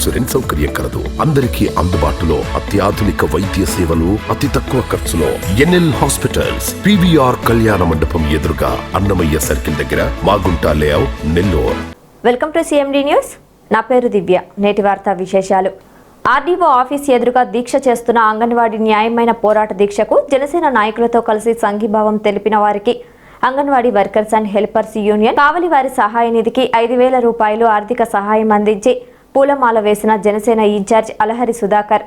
Insurance సౌకర్యం కలదు. అందరికీ అందుబాటులో అత్యాధునిక వైద్య సేవలు అతి తక్కువ ఖర్చులో. ఎన్ఎల్ హాస్పిటల్స్ పివిఆర్ కళ్యాణ మండపం ఎదురుగా అన్నమయ్య సర్కిల్ దగ్గర Magunta layout Nellore. Welcome to CMD news. నా పేరు దివ్య. నేటి వార్తా విశేషాలు. ఆర్డీఓ ఆఫీస్ ఎదురుగా దీక్ష చేస్తున్న అంగన్వాడీ న్యాయమైన పోరాట దీక్షకు జనసేన నాయకులతో కలిసి సంఘీభావం తెలిపిన వారికి anganwadi workers and helpers union Kavali వారి సహాయ నిధికి ఐదు వేల రూపాయలు ఆర్థిక సహాయం అందించి పూలమాల వేసిన జనసేన ఇన్ఛార్జ్ అలహరి సుధాకర్.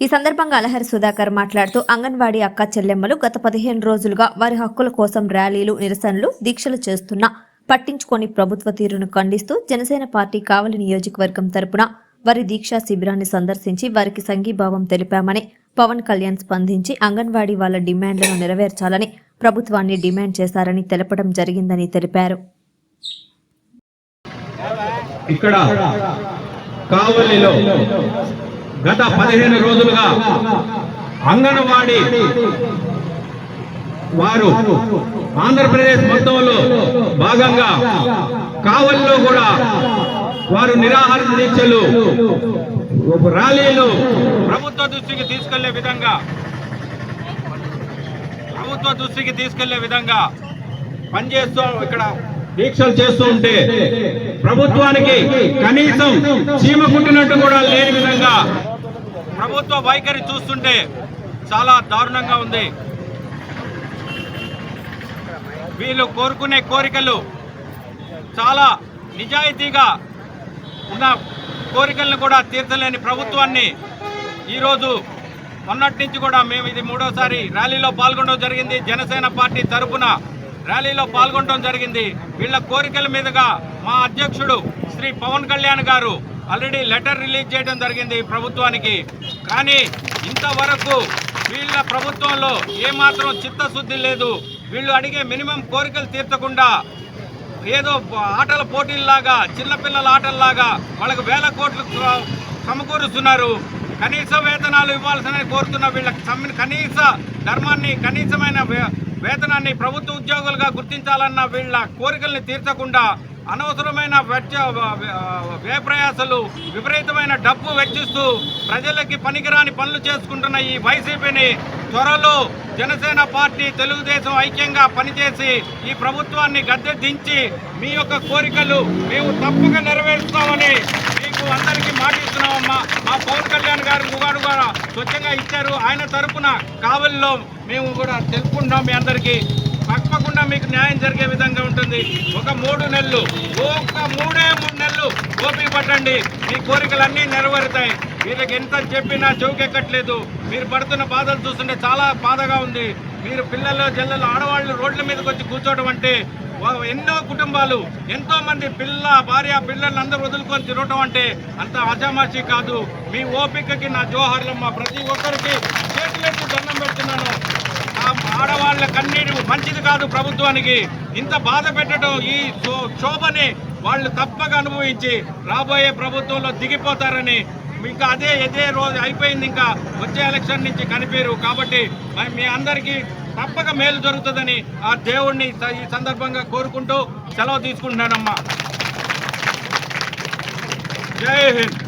ఈ సందర్భంగా అలహరి సుధాకర్ మాట్లాడుతూ అంగన్వాడీ అక్క చెల్లెమ్మలు గత పదిహేను రోజులుగా వారి హక్కుల కోసం ర్యాలీలు నిరసనలు దీక్షలు చేస్తున్నా. పట్టించుకొని ప్రభుత్వ తీరును ఖండిస్తూ జనసేన పార్టీ కావలి నియోజకవర్గం తరపున వారి దీక్షా శిబిరాన్ని సందర్శించి వారికి సంఘీభావం తెలిపామని పవన్ కళ్యాణ్ స్పందించి అంగన్వాడీ వాళ్ళ డిమాండ్లను నెరవేర్చాలని ప్రభుత్వాన్ని డిమాండ్ చేశారని తెలపడం జరిగిందని తెలిపారు. ఇక్కడ కావలిలో గత పదిహేను రోజులుగా అంగన్వాడీ వారు ఆంధ్రప్రదేశ్ మొత్తంలో భాగంగా కావలిలో కూడా వారు నిరాహార దీక్షలు ర్యాలీలు ప్రభుత్వ దృష్టికి తీసుకెళ్ళే విధంగా ప్రభుత్వ దృష్టికి తీసుకెళ్ళే విధంగా పనిచేస్తూ ఇక్కడ దీక్షలు చేస్తూ ఉంటే ప్రభుత్వానికి కనీసం చీమ కుట్టినట్టు కూడా లేని విధంగా ప్రభుత్వ వైఖరి చూస్తుంటే చాలా దారుణంగా ఉంది. వీళ్ళు కోరుకునే కోరికలు చాలా నిజాయితీగా ఉన్న కోరికలను కూడా తీర్చలేని ప్రభుత్వాన్ని ఈరోజు మొన్నటి నుంచి కూడా మేము ఇది మూడోసారి ర్యాలీలో పాల్గొనడం జరిగింది. జనసేన పార్టీ తరఫున ర్యాలీలో పాల్గొనడం జరిగింది. వీళ్ళ కోరికల మీదుగా మా అధ్యక్షుడు శ్రీ పవన్ కళ్యాణ్ గారు ఆల్రెడీ లెటర్ రిలీజ్ చేయడం జరిగింది ప్రభుత్వానికి. కానీ ఇంతవరకు వీళ్ళ ప్రభుత్వంలో ఏమాత్రం చిత్తశుద్ధి లేదు. వీళ్ళు అడిగే మినిమం కోరికలు తీర్చకుండా ఏదో ఆటల పోటీల్లాగా చిన్నపిల్లల ఆటల్లాగా వాళ్ళకి వేల కోట్లు సమకూరుస్తున్నారు. కనీస వేతనాలు ఇవ్వాల్సిన కోరుతున్న వీళ్ళకి కనీస ధర్మాన్ని కనీసమైన వే- వేతనాన్ని ప్రభుత్వ ఉద్యోగులుగా గుర్తించాలన్న వీళ్ళ కోరికల్ని తీర్చకుండా అనవసరమైన వెచ్చ వ్యయప్రయాసలు విపరీతమైన డబ్బు వెచ్చిస్తూ ప్రజలకి పనికిరాని పనులు చేసుకుంటున్న ఈ వైసీపీని త్వరలో జనసేన పార్టీ తెలుగుదేశం ఐక్యంగా పనిచేసి ఈ ప్రభుత్వాన్ని గద్దె దించి మీ యొక్క కోరికలు మేము తప్పక నెరవేరుస్తామని నువ్వు అందరికీ మాట మాటిస్తున్నామమ్మా మా పవన్ కళ్యాణ్ గారు ముగాడు కూడా స్వచ్ఛంగా ఇచ్చారు. ఆయన తరపున కావలిలో మేము కూడా తెలుపుకుంటాం మీ అందరికీ. తప్పకుండా మీకు న్యాయం జరిగే విధంగా ఉంటుంది. ఒక మూడు నెలలు ఒక్క మూడే మూడు నెలలు ఓపిక పట్టండి. మీ కోరికలన్నీ నెరవేరుతాయి. వీళ్ళకి ఎంత చెప్పినా చౌకెక్కట్లేదు మీరు పడుతున్న బాధలు చూస్తుంటే చాలా బాధగా ఉంది. మీరు పిల్లలు జల్లలు ఆడవాళ్ళు రోడ్ల మీదకి వచ్చి కూర్చోవడం అంటే ఎన్నో కుటుంబాలు ఎంతో మంది పిల్ల భార్య పిల్లలు అందరూ వదులుకొని తిరగటం అంటే అంత అజామాషి కాదు. మీ ఓపికకి నా జోహార్లమ్మ ప్రతి ఒక్కరికి చేతులెత్తి దండం పెడుతున్నాను. ఆ ఆడవాళ్ళ కన్నీరు మంచిది కాదు ప్రభుత్వానికి. ఇంత బాధ పెట్టడం ఈ శో- శోభని వాళ్ళు తప్పక అనుభవించి రాబోయే ప్రభుత్వంలో దిగిపోతారని ఇంకా అదే ఇదే రోజు అయిపోయింది. ఇంకా వచ్చే ఎలక్షన్ నుంచి కనిపేరు. కాబట్టి మీ అందరికీ తప్పక మేలు జరుగుతుందని ఆ దేవుణ్ణి ఈ సందర్భంగా కోరుకుంటూ సెలవు తీసుకుంటున్నానమ్మా. జై హింద్.